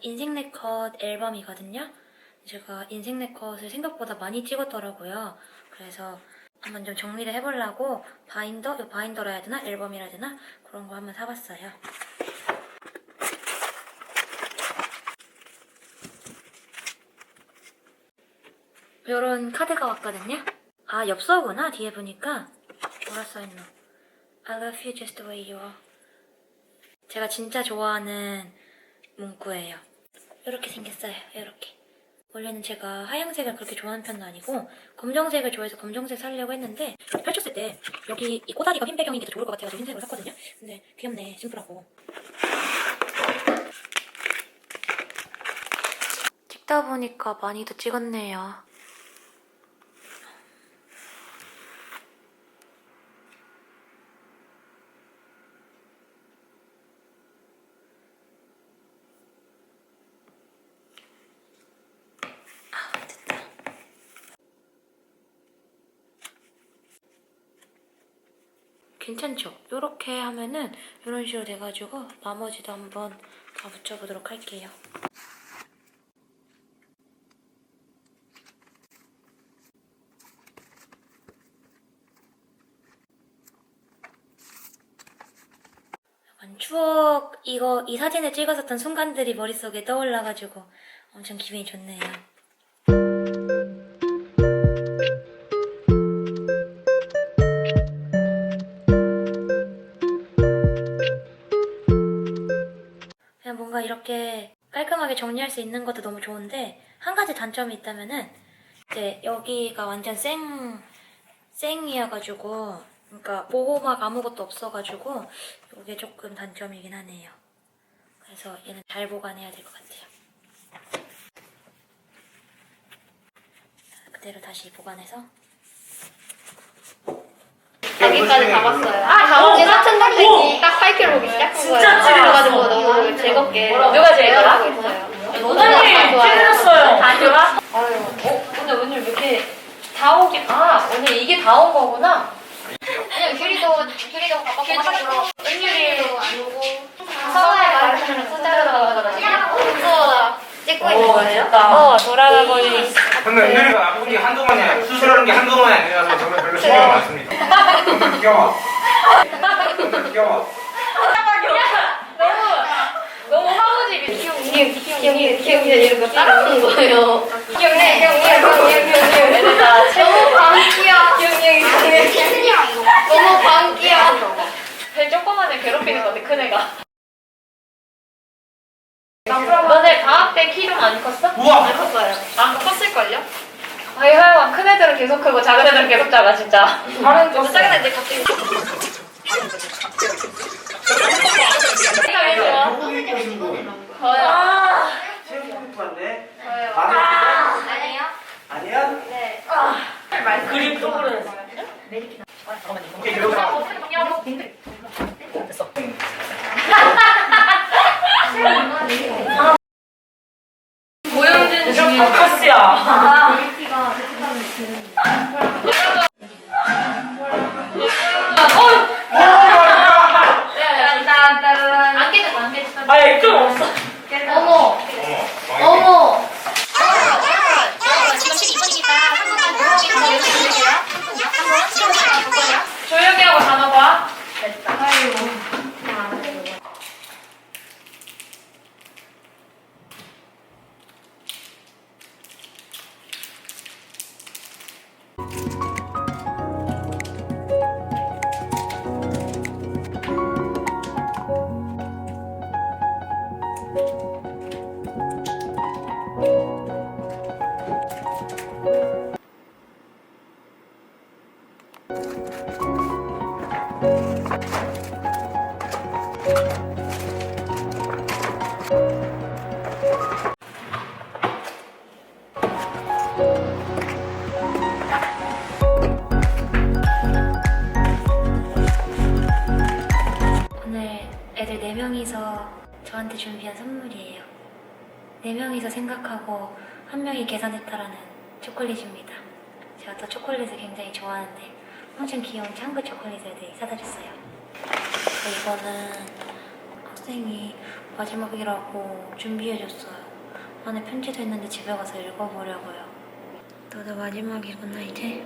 네컷 앨범이거든요. 제가 인생 네컷을 생각보다 많이 찍었더라고요. 그래서 한번 좀 정리를 해보려고 바인더, 이 바인더라 해야 되나? 앨범이라 해야 되나? 그런 거 한번 사봤어요. 이런 카드가 왔거든요. 아, 엽서구나. 뒤에 보니까 뭐라 써있노? I love you just the way you are. 제가 진짜 좋아하는 문구예요. 이렇게 생겼어요. 이렇게. 원래는 제가 하얀색을 그렇게 좋아하는 편은 아니고 검정색을 좋아해서 검정색 사려고 했는데 펼쳤을 때 여기 이 꼬다리가 흰 배경이 더 좋을 것 같아서 흰색으로 샀거든요. 근데 귀엽네. 심플하고. 찍다 보니까 많이도 찍었네요. 괜찮죠? 이렇게 하면은 이런 식으로 돼가지고 나머지도 한번 다 붙여보도록 할게요. 약간 추억 이거 이 사진을 찍었었던 순간들이 머릿속에 떠올라가지고 엄청 기분이 좋네요. 이렇게 깔끔하게 정리할 수 있는 것도 너무 좋은데 한 가지 단점이 있다면은 이제 여기가 완전 생 생이어가지고 그러니까 보호막 아무것도 없어가지고 이게 조금 단점이긴 하네요. 그래서 얘는 잘 보관해야 될 것 같아요. 그대로 다시 보관해서 여기까지 가봤어요. 아, 사천 달생이 딱 8kg 오기 시작한 거예요. 진짜 그래가지고 너무 즐겁게. 누가 제일 좋아? 원장님 찔렸어요. 다 좋아? 아유, 어? 근데 오늘 왜 이렇게 다 오게? 아, 오늘 이게 다 온 거구나. 그냥 규리도, 규리도 웬일이 안 오고. 서아의 말을 무서워라. 찍고 있는 오, 거예요? 됐다. 어 돌아가버리 근데 은율이가 아픈 게 한두 번이야. 수술하는 게 한두 번이 아니라서 저는 별로 신경이 많습니다. 너무 귀여워. 귀여워. 너무 하우집이 기억님, 기억님 이런 거 따라하는 거예요. 기억님, 기억님, 기억님. 됐다. 너무 광기야. 기억님, 기억님. 너무 광기야. 제일 조그만애 괴롭히는 건데 큰 애가. 너네 방학 때 키 좀 안 컸어? 우와! 안 컸어요. 안 컸을걸요? 아이 하여간 큰 애들은 계속 크고 작은 애들은 계속 작아 진짜. 다른 좀 작은 애들 갑자기. 내가 왜 좋아? 저요. 아. 체육관인데 저요. 아니에요? 아니야? 네. 그림 또 그려냈어. 오케이 그러자. 됐어. 보여준 중에 바카스야. 안 깨졌어, 안 깨졌어. 아, 액정 없어. 어머, 어머. 어머. 조용히 하고 단어 봐. 오늘 애들 4명이서 저한테 준비한 선물이에요. 4명이서 생각하고 한 명이 계산했다라는 초콜릿입니다. 제가 또 초콜릿을 굉장히 좋아하는데 엄청 귀여운 창구 초콜릿을 네, 사다 줬어요. 이거는 학생이 마지막이라고 준비해줬어요. 안에 편지도 있는데 집에 가서 읽어보려고요. 너도 마지막이구나 이제.